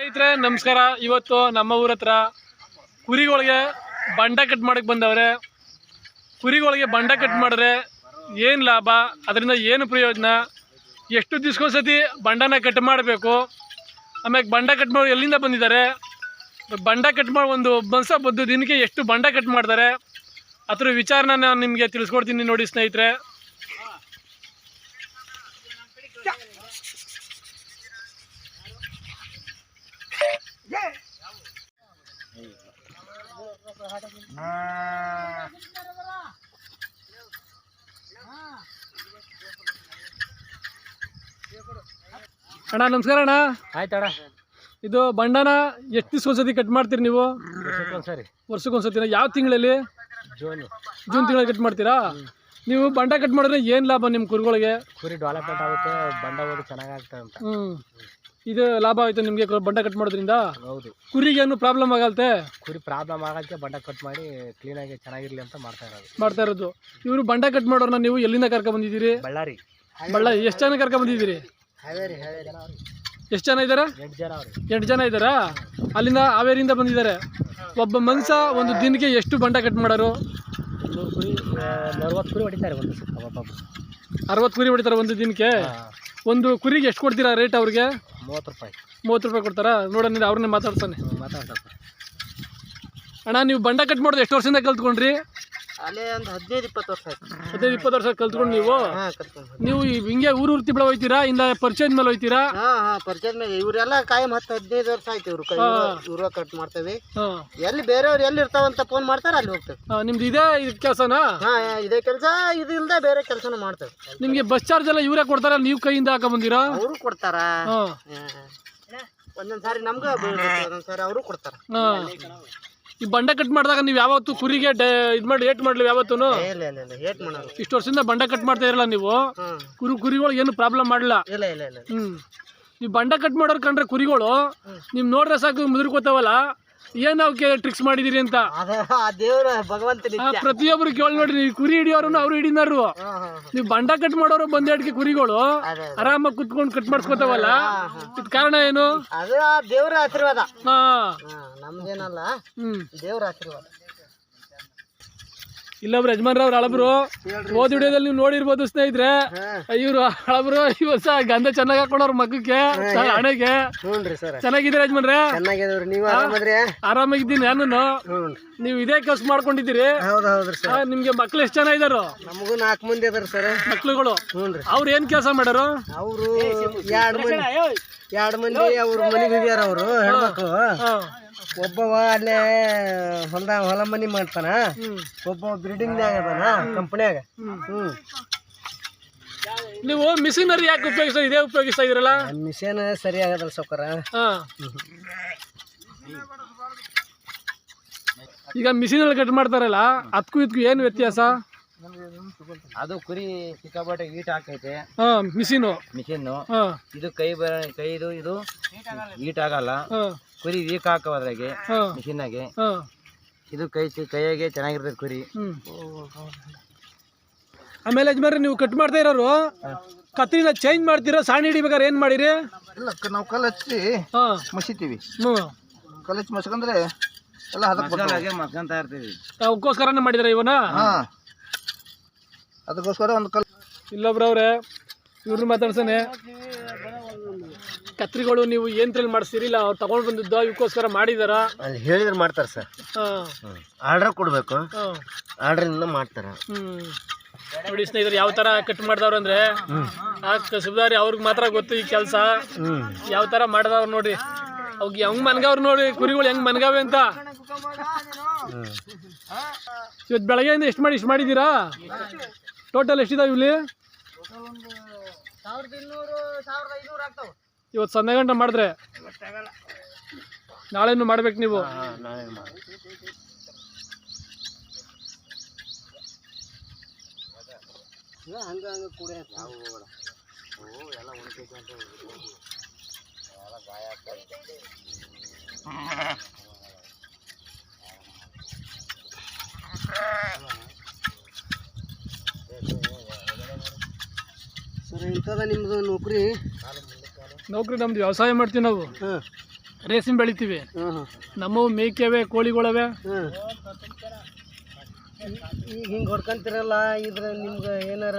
ಸ್ನೇಹಿತರೆ, ನಮಸ್ಕಾರ. ಇವತ್ತು ನಮ್ಮ ಊರ ಹತ್ರ ಕುರಿಗಳಿಗೆ ಬಂಡ ಕಟ್ ಮಾಡಕ್ಕೆ ಬಂದವ್ರೆ. ಕುರಿಗಳಿಗೆ ಬಂಡ ಕಟ್ ಮಾಡಿದ್ರೆ ಏನು ಲಾಭ? ಅದರಿಂದ ಏನು ಪ್ರಯೋಜನ? ಎಷ್ಟು ದಿವ್ಸಕ್ಕೊಂದ್ಸತಿ ಬಂಡನ ಕಟ್ ಮಾಡಬೇಕು? ಆಮೇಲೆ ಬಂಡ ಕಟ್ ಮಾಡಿ ಎಲ್ಲಿಂದ ಬಂದಿದ್ದಾರೆ? ಬಂಡ ಕಟ್ ಮಾಡಿ ಒಂದು ಬನ್ಸ ಬದ್ದು ದಿನಕ್ಕೆ ಎಷ್ಟು ಬಂಡ ಕಟ್ ಮಾಡ್ತಾರೆ? ಅದ್ರ ವಿಚಾರನ ನಾನು ನಿಮಗೆ ತಿಳಿಸ್ಕೊಡ್ತೀನಿ ನೋಡಿ ಸ್ನೇಹಿತರೆ. ಅಣ್ಣ ನಮಸ್ಕಾರ ಅಣ್ಣ. ಆಯ್ತಣ್ಣ ಇದು ಬಂಡನ ಎಷ್ಟು ದಿವ್ಸಕ್ಕೊಂದ್ಸತಿ ಕಟ್ ಮಾಡ್ತೀರಿ ನೀವು? ಸರಿ ವರ್ಷಕ್ಕೊಂದ್ಸತಿನ ಯಾವ ತಿಂಗಳಲ್ಲಿ? ಜೂನ್. ಜೂನ್ ತಿಂಗಳಲ್ಲಿ ಕಟ್ ಮಾಡ್ತೀರಾ? ನೀವು ಬಂಡ ಕಟ್ ಮಾಡಿದ್ರೆ ಏನು ಲಾಭ ನಿಮ್ಮ ಕುರಿಗಳಿಗೆ? ಕುರಿ ಡೆವಲಪ್ಮೆಂಟ್ ಆಗುತ್ತೆ ಬಂಡ ಹೋಗಿ ಚೆನ್ನಾಗಾಗ್ತದೆ ಅಂತ ಹ್ಞೂ ಇದು ಲಾಭ ಆಯಿತು ನಿಮಗೆ ಬಂಡ ಕಟ್ ಮಾಡೋದ್ರಿಂದ? ಹೌದು. ಕುರಿಗೆ ಏನು ಪ್ರಾಬ್ಲಮ್ ಆಗಲ್ತೆ? ಕುರಿ ಪ್ರಾಬ್ಲಮ್ ಆಗಕ್ಕೆ ಬಂಡ ಕಟ್ ಮಾಡಿ ಕ್ಲೀನಾಗಿ ಚೆನ್ನಾಗಿರ್ಲಿ ಅಂತ ಮಾಡ್ತಾ ಇರೋದು. ಮಾಡ್ತಾ ಇರೋದು. ಇವರು ಬಂಡ ಕಟ್ ಮಾಡೋರ್ನ ನೀವು ಎಲ್ಲಿಂದ ಕರ್ಕ ಬಂದಿದ್ದೀರಿ? ಬಳ್ಳಾರಿ. ಬಳ್ಳ ಎಷ್ಟು ಜನ ಕರ್ಕ ಬಂದಿದ್ದೀರಿ? ಹಾವೇರಿ ಹಾವೇರಿ. ಎಷ್ಟು ಜನ ಇದ್ದಾರೆ ಎಂಟು ಜನ ಅವ್ರಿ. ಎಂಟು ಜನ ಇದ್ದಾರಾ ಅಲ್ಲಿಂದ ಹಾವೇರಿಯಿಂದ ಬಂದಿದ್ದಾರೆ. ಒಬ್ಬ ಮನುಷ್ಯ ಒಂದು ದಿನಕ್ಕೆ ಎಷ್ಟು ಬಂಡ ಕಟ್ ಮಾಡೋರು? ಇನ್ನೂರು ಕುರಿ ನಲ್ವತ್ತು ಕುರಿ ಹೊಡಿತಾರೆ ಒಂದು ಅರವತ್ತು ಕುರಿ ಹೊಡಿತಾರೆ ಒಂದು ದಿನಕ್ಕೆ? ಒಂದು ಕುರಿಗೆ ಎಷ್ಟು ಕೊಡ್ತೀರಾ ರೇಟ್ ಅವ್ರಿಗೆ? ಮೂವತ್ತು ರೂಪಾಯಿ. ಮೂವತ್ತು ರೂಪಾಯಿ ಕೊಡ್ತಾರಾ? ನೋಡೋಣ ಅವ್ರನ್ನೇ ಮಾತಾಡ್ತಾನೆ. ಮಾತಾಡ್ತಾರೆ ಅಣ್ಣ ನೀವು ಬಂಡ ಕಟ್ ಮಾಡೋದು ಎಷ್ಟು ವರ್ಷದಿಂದ ಕಲ್ತ್ಕೊಂಡ್ರಿ? ಅಲ್ಲೇ ಒಂದು ಹದಿನೈದು ಇಪ್ಪತ್ತು ವರ್ಷ ಆಯ್ತು. ಹದಿನೈದು ಇಪ್ಪತ್ತು ವರ್ಷ ಕಲ್ತ್ಕೊಂಡು ನೀವು? ಹಾಂ ಕರ್ಕೊಂಡು ನೀವು ಈ ಹಿಂಗೆ ಊರು ಊರು ತಿಬ್ಬಳ ಹೋಯ್ತೀರಾ? ಇಲ್ಲ ಪರಿಚಯದ ಮೇಲೆ ಹೋಯ್ತೀರಾ? ಹಾ ಹಾ ಪರಿಚಯದ ಮೇಲೆ. ಇವರೆಲ್ಲ ಕಾಯಂ ಹತ್ತು ಹದಿನೈದು ವರ್ಷ ಆಯ್ತು ಇವರು ಕೈ ಇವ್ರ ಕಟ್ ಮಾಡ್ತೇವೆ. ಹಾಂ. ಎಲ್ಲಿ ಬೇರೆಯವ್ರು ಎಲ್ಲಿ ಇರ್ತಾವಂತ ಫೋನ್ ಮಾಡ್ತಾರೆ ಅಲ್ಲಿ ಹೋಗ್ತೇವೆ. ನಿಮ್ದು ಇದೇ ಇದು ಕೆಲಸನಾ? ಹಾಂ ಇದೇ ಕೆಲಸ ಇದು ಇಲ್ದೆ ಬೇರೆ ಕೆಲಸನೂ ಮಾಡ್ತೇವೆ. ನಿಮಗೆ ಬಸ್ ಚಾರ್ಜ್ ಎಲ್ಲ ಇವರೇ ಕೊಡ್ತಾರ? ನೀವು ಕೈಯಿಂದ ಹಾಕ ಬಂದಿರಾ ಅವರು ಕೊಡ್ತಾರ. ಹಾ. ಒಂದೊಂದ್ ಸಾರಿ ನಮ್ಗೆ ಒಂದೊಂದ್ ಸಾರಿ ಅವರು ಕೊಡ್ತಾರ. ಹಾಂ. ಈ ಬಂಡೆ ಕಟ್ ಮಾಡಿದಾಗ ನೀವು ಯಾವತ್ತು ಕುರಿಗೆ ಇದು ಮಾಡಿ ಏಟ್ ಮಾಡ್ಲಿ ಯಾವತ್ತೂ ಇಲ್ಲ ಇಲ್ಲ ಇಲ್ಲ ಏಟ್ ಮಾಡೋದು ಇಷ್ಟು ವರ್ಷದಿಂದ ಬಂಡೆ ಕಟ್ ಮಾಡ್ತಾ ಇರಲ್ಲ ನೀವು. ಹ್ಮ್ ಕುರಿ ಕುರಿಗಳು ಏನು ಪ್ರಾಬ್ಲಮ್ ಮಾಡಲ್ಲ ಇಲ್ಲ ಇಲ್ಲ ಇಲ್ಲ ಹ್ಮ್. ನೀವು ಬಂಡೆ ಕಟ್ ಮಾಡೋರು ಕಂಡ್ರೆ ಕುರಿಗಳು ನಿಮ್ ನೋಡ್ರೆ ಸಾಕು ಮುದುರ್ಕೋತಾವಲ್ಲ ಏನು ಅವಕ್ಕೆ ಟ್ರಿಕ್ಸ್ ಮಾಡಿದಿರಿ ಅಂತ? ದೇವ್ರ ಪ್ರತಿಯೊಬ್ರು ಕೇಳಿ ನೋಡ್ರಿ ನೀವು ಕುರಿ ಹಿಡಿಯೋರು ಅವ್ರು ಹಿಡಿನಾರು. ನೀವು ಬಂಡ ಕಟ್ ಮಾಡೋರು ಬಂದೇಟ್ಗೆ ಕುರಿಗಳು ಆರಾಮಾಗಿ ಕುತ್ಕೊಂಡು ಕಟ್ ಮಾಡ್ಸ್ಕೊತಾವಲ್ಲ ಇದ್ ಕಾರಣ ಏನು? ದೇವರ ಆಶೀರ್ವಾದ. ಹಾ. ನಮ್ದೇನಲ್ಲ ದೇವ್ರ ಆಶೀರ್ವಾದ ಇಲ್ಲೊಬ್ರು ಯಜಮಾನ್ರವ್ರು ಹಳಬ್ರು ಓದ್ ವಿಡಿಯೋದಲ್ಲಿ ನೀವು ನೋಡಿರ್ಬೋದು ಸ್ನೇಹಿತರೆ ಇವ್ರು ಹಳಬ್ರು ಇವಸ ಗಂಧ ಚೆನ್ನಾಗಿ ಹಾಕೊಂಡವ್ರ ಮಗಕ್ಕೆ ಹಣೆಗೆ. ಚೆನ್ನಾಗಿದ್ರೆ ಚೆನ್ನಾಗಿದ್ದೀರಾ ಯಜಮಾನ್ರೆ? ನೀವು ಆರಾಮದ್ರಿ? ಆರಾಮಾಗಿದ್ದೀನಿ ನಾನು ನೀವ್ ನೀವು ಇದೇ ಕೆಲಸ ಮಾಡ್ಕೊಂಡಿದ್ದೀರಿ. ಹೌದು ಹೌದ್ರಿ ಸರ್ ನಿಮ್ಗೆ ಮಕ್ಳು ಎಷ್ಟು ಜನ ಇದಾರು? ನಮಗೂ ನಾಲ್ಕು ಮಂದಿ ಅದಾರ ಸರ್. ಮಕ್ಳುಗಳು. ಅವ್ರು ಏನ್ ಕೆಲಸ ಮಾಡ್ಯಾರು ಅವರು ಎರಡು ಮಂದಿ ಎರಡು ಮಂದಿ ಅವ್ರ ಮನೆ ಹೋಗ್ಯಾರ ಅವರು ಹೆಣ್ಮಕ್ಳು. ಹಾ. ಒಬ್ಬವ ಅಲ್ಲೇ ಹೊಲದ ಹೊಲ ಮನಿ ಮಾಡ್ತಾನ. ಒಬ್ಬ ಬಿಲ್ಡಿಂಗ್ನ್ಯಾಗ ಅದಾನ ಕಂಪನಿಯಾಗ ಹ್ಮ್. ನೀವು ಮಿಷಿನರಿ ಯಾಕೆ ಉಪಯೋಗಿಸ್ತಾ ಇದೇ ಉಪಯೋಗಿಸ್ತಾ ಇದ್ರಲ್ಲ? ಮಿಷನ್ ಸರಿ ಆಗದಲ್ಲ ಸೌಕರ ಈಗ ಮಿಷಿನ್ ಕಟ್ ಮಾಡ್ತಾರಲ್ಲ ಅದಕ್ಕೂ ಇದಕ್ಕೂ ಏನು ವ್ಯತ್ಯಾಸ? ಅದು ಕುರಿ ಸಿಕ್ಕಾಪಟ್ಟೆ ಈಟ್ ಹಾಕೈತೆ. ಮಿಷಿನ್. ಮಿಷಿನು ಇದು ಕೈ ಬರ ಕೈದು ಇದು ಈಟ್ ಆಗಲ್ಲ. ಹಾ. ಕುರಿ ವೀಕ್ ಹಾಕವ ಅದ್ರಾಗೆ ಆಗಿ ಇದು ಕೈ ಕೈಯಾಗೆ ಚೆನ್ನಾಗಿರ್ತದೆ ಕುರಿ. ಆಮೇಲೆ ಯಜಮಾನ್ರಿ ನೀವು ಕಟ್ ಮಾಡ್ತಾ ಇರೋರು ಕತ್ರಿನ ಚೇಂಜ್ ಮಾಡ್ತೀರಾ? ಸಾಣಿ ಹಿಡಿಬೇಕಾದ್ರೆ ಏನು ಮಾಡಿರಿ? ಇಲ್ಲ ನಾವು ಕಲ್ ಹಚ್ಚಿ ಹಾ. ಮಸಿತೀವಿ. ಕಲ್ ಹಚ್ಚಿ ಮಸ್ಕಂದ್ರೆ ಎಲ್ಲ ಹದಕ್ಕೆ ಬರ್ತಾವೆ. ಇರ್ತೀವಿ. ಅವಕ್ಕೋಸ್ಕರನೇ ಮಾಡಿದ್ರ ಇವನ ಹಾ. ಅದಕ್ಕೋಸ್ಕರ ಒಂದು ಕಲ್ಲು ಇಲ್ಲೊಬ್ರವ್ರೆ ಇವ್ರನ್ನ ಮಾತಾಡ್ಸನೆ. ಕತ್ರಿಗಳು ನೀವು ಏನ್ರಲ್ಲಿ ಮಾಡಿಸ್ತೀರಿ ಇಲ್ಲ ಅವ್ರು ತಗೊಂಡು ಬಂದಿದ್ದ ಇವಕ್ಕೋಸ್ಕರ ಮಾಡಿದಾರ? ಅಲ್ಲಿ ಹೇಳಿದ್ರೆ ಮಾಡ್ತಾರೆ ಸರ್. ಆರ್ಡರ್ ಕೊಡಬೇಕು. ಆರ್ಡ್ರಿಂದ ಮಾಡ್ತಾರೆ. ನೋಡಿ ಸ್ನೇಹಿತರೆ ಯಾವ ತರ ಕಟ್ ಮಾಡ್ದವ್ರು ಅಂದ್ರೆ ಆ ಕಸಬ್ದಾರಿ ಅವ್ರಿಗೆ ಮಾತ್ರ ಗೊತ್ತು ಈ ಕೆಲಸ. ಯಾವ ತರ ಮಾಡ್ದವ್ರು ನೋಡಿ ಅವ್ಗೆ ಹೆಂಗ್ ಮನ್ಗವ್ರು ನೋಡಿ ಕುರಿಗಳು ಹೆಂಗ್ ಮನ್ಗಾವೆ ಅಂತ. ಇವತ್ತು ಬೆಳಗ್ಗೆಯಿಂದ ಎಷ್ಟು ಮಾಡಿ ಇಷ್ಟು ಮಾಡಿದ್ದೀರಾ ಟೋಟಲ್ ಎಷ್ಟಿದಾವೆ ಇಲ್ಲಿ? ಸಾವಿರದ ಇನ್ನೂರು ಸಾವಿರದ ಐನೂರು ಆಗ್ತಾವೆ. ಇವತ್ತು ಸಂಜೆ ಗಂಟೆ ಮಾಡಿದ್ರೆ? ನಾಳೆನೂ ಮಾಡ್ಬೇಕು ನೀವು? ಹಂಗ ಹಂಗ ಕೂಡ ಸರ್ ಇಂಥದ ನಿಮ್ಮದು ನೌಕರಿ? ನೌಕರಿ ನಮ್ದು ವ್ಯವಸಾಯ ಮಾಡ್ತೀವಿ ನಾವು. ಹಾಂ. ರೇಸಿನ್ ಬೆಳಿತೀವಿ. ಹಾಂ ನಮ್ಮವು ಮೇಕೆವೆ ಕೋಳಿಗಳವೆ. ಹಾಂ. ಈಗ ಹಿಂಗೆ ಹೊಡ್ಕೊಂತಿರಲ್ಲ ಇದ್ರ ನಿಮ್ಗೆ ಏನಾರ